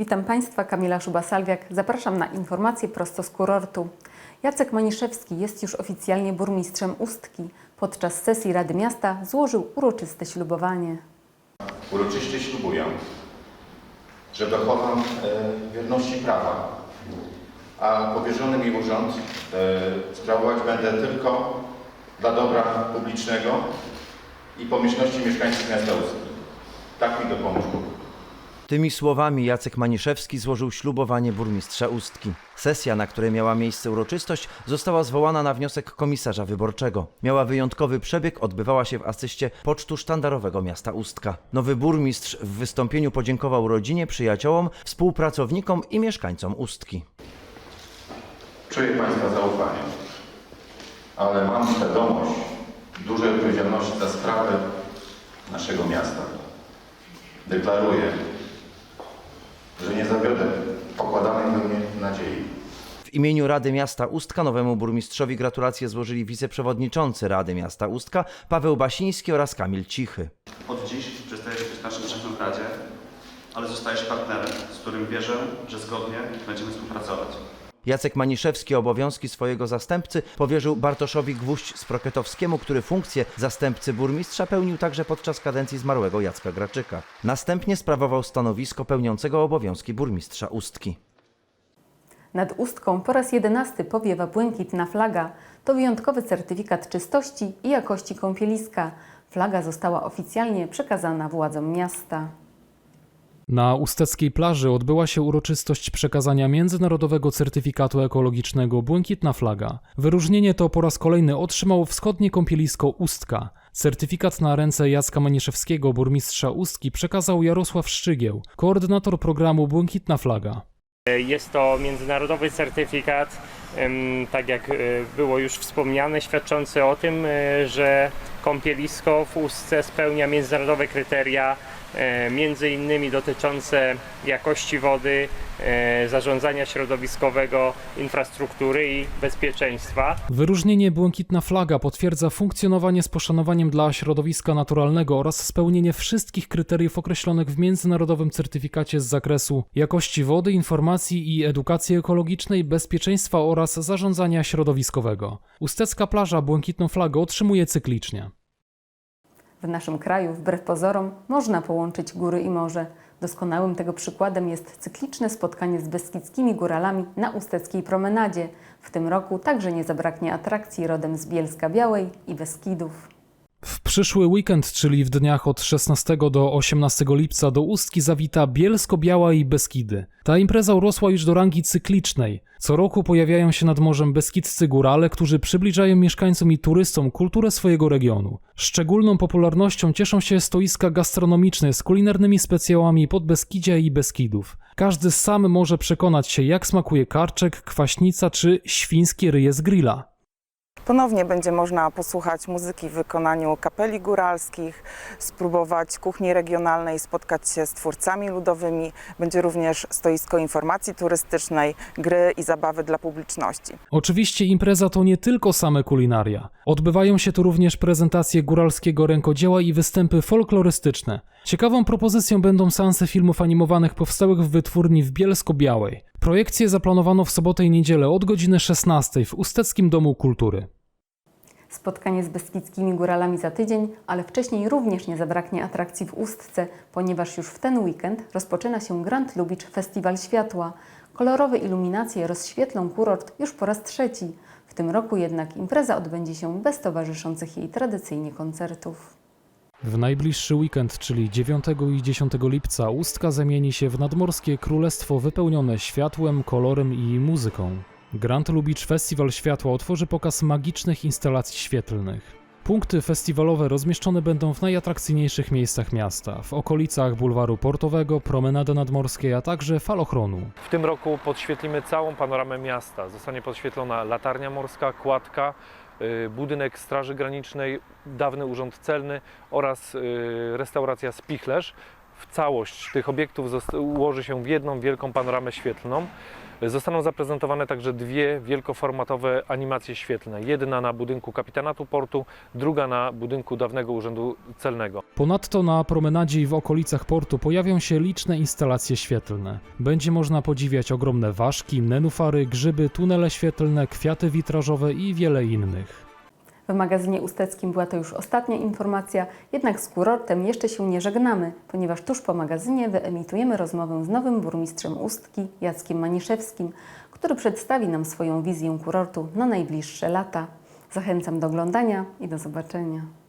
Witam Państwa, Kamila Szuba-Salwiak. Zapraszam na informacje prosto z kurortu. Jacek Maniszewski jest już oficjalnie burmistrzem Ustki. Podczas sesji Rady Miasta złożył uroczyste ślubowanie. Uroczyście ślubuję, że dochowam e, wierności prawa, a powierzony mi urząd e, sprawować będę tylko dla dobra publicznego i pomyślności mieszkańców miasta Ustki. Tak mi dopomóż. Tymi słowami Jacek Maniszewski złożył ślubowanie burmistrza Ustki. Sesja, na której miała miejsce uroczystość, została zwołana na wniosek komisarza wyborczego. Miała wyjątkowy przebieg, odbywała się w asyście pocztu sztandarowego miasta Ustka. Nowy burmistrz w wystąpieniu podziękował rodzinie, przyjaciołom, współpracownikom i mieszkańcom Ustki. Czuję Państwa zaufanie, ale mam świadomość dużej odpowiedzialności za sprawy naszego miasta. Deklaruję, że nie zawiodę pokładanej we mnie nadziei. W imieniu Rady Miasta Ustka nowemu burmistrzowi gratulacje złożyli wiceprzewodniczący Rady Miasta Ustka Paweł Basiński oraz Kamil Cichy. Od dziś przestajesz być naszym szefem w Radzie, ale zostajesz partnerem, z którym wierzę, że zgodnie będziemy współpracować. Jacek Maniszewski obowiązki swojego zastępcy powierzył Bartoszowi Gwóźdź Sprokietowskiemu, który funkcję zastępcy burmistrza pełnił także podczas kadencji zmarłego Jacka Graczyka. Następnie sprawował stanowisko pełniącego obowiązki burmistrza Ustki. Nad Ustką po raz jedenasty powiewa błękitna flaga. To wyjątkowy certyfikat czystości i jakości kąpieliska. Flaga została oficjalnie przekazana władzom miasta. Na usteckiej plaży odbyła się uroczystość przekazania międzynarodowego certyfikatu ekologicznego Błękitna Flaga. Wyróżnienie to po raz kolejny otrzymało wschodnie kąpielisko Ustka. Certyfikat na ręce Jacka Maniszewskiego, burmistrza Ustki, przekazał Jarosław Szczygieł, koordynator programu Błękitna Flaga. Jest to międzynarodowy certyfikat, tak jak e, było już wspomniane, świadczący o tym, e, że kąpielisko w Ustce spełnia międzynarodowe kryteria, między innymi dotyczące jakości wody, e, zarządzania środowiskowego, infrastruktury i bezpieczeństwa. Wyróżnienie Błękitna Flaga potwierdza funkcjonowanie z poszanowaniem dla środowiska naturalnego oraz spełnienie wszystkich kryteriów określonych w międzynarodowym certyfikacie z zakresu jakości wody, informacji i edukacji ekologicznej, bezpieczeństwa oraz zarządzania środowiskowego. Ustecka plaża Błękitną Flagę otrzymuje cyklicznie. W naszym kraju, wbrew pozorom, można połączyć góry i morze. Doskonałym tego przykładem jest cykliczne spotkanie z beskidzkimi góralami na Usteckiej Promenadzie. W tym roku także nie zabraknie atrakcji rodem z Bielska Białej i Beskidów. W przyszły weekend, czyli w dniach od 16 do 18 lipca do Ustki zawita Bielsko-Biała i Beskidy. Ta impreza urosła już do rangi cyklicznej. Co roku pojawiają się nad morzem beskidzcy górale, którzy przybliżają mieszkańcom i turystom kulturę swojego regionu. Szczególną popularnością cieszą się stoiska gastronomiczne z kulinarnymi specjałami Podbeskidzia i Beskidów. Każdy sam może przekonać się, jak smakuje karczek, kwaśnica czy świńskie ryje z grilla. Ponownie będzie można posłuchać muzyki w wykonaniu kapeli góralskich, spróbować kuchni regionalnej, spotkać się z twórcami ludowymi. Będzie również stoisko informacji turystycznej, gry i zabawy dla publiczności. Oczywiście impreza to nie tylko same kulinaria. Odbywają się tu również prezentacje góralskiego rękodzieła i występy folklorystyczne. Ciekawą propozycją będą seanse filmów animowanych powstałych w wytwórni w Bielsko-Białej. Projekcje zaplanowano w sobotę i niedzielę od godziny 16 w Usteckim Domu Kultury. Spotkanie z beskidzkimi góralami za tydzień, ale wcześniej również nie zabraknie atrakcji w Ustce, ponieważ już w ten weekend rozpoczyna się Grand Lubicz Festiwal Światła. Kolorowe iluminacje rozświetlą kurort już po raz trzeci. W tym roku jednak impreza odbędzie się bez towarzyszących jej tradycyjnie koncertów. W najbliższy weekend, czyli 9 i 10 lipca, Ustka zamieni się w nadmorskie królestwo wypełnione światłem, kolorem i muzyką. Grand Lubicz Festiwal Światła otworzy pokaz magicznych instalacji świetlnych. Punkty festiwalowe rozmieszczone będą w najatrakcyjniejszych miejscach miasta, w okolicach bulwaru portowego, promenady nadmorskiej, a także falochronu. W tym roku podświetlimy całą panoramę miasta. Zostanie podświetlona latarnia morska, kładka, y, budynek Straży Granicznej, dawny urząd celny oraz y, restauracja Spichlerz. W całość tych obiektów ułoży się w jedną wielką panoramę świetlną. Zostaną zaprezentowane także dwie wielkoformatowe animacje świetlne. Jedna na budynku kapitanatu portu, druga na budynku dawnego Urzędu Celnego. Ponadto na promenadzie i w okolicach portu pojawią się liczne instalacje świetlne. Będzie można podziwiać ogromne ważki, nenufary, grzyby, tunele świetlne, kwiaty witrażowe i wiele innych. W magazynie usteckim była to już ostatnia informacja, jednak z kurortem jeszcze się nie żegnamy, ponieważ tuż po magazynie wyemitujemy rozmowę z nowym burmistrzem Ustki, Jackiem Maniszewskim, który przedstawi nam swoją wizję kurortu na najbliższe lata. Zachęcam do oglądania i do zobaczenia.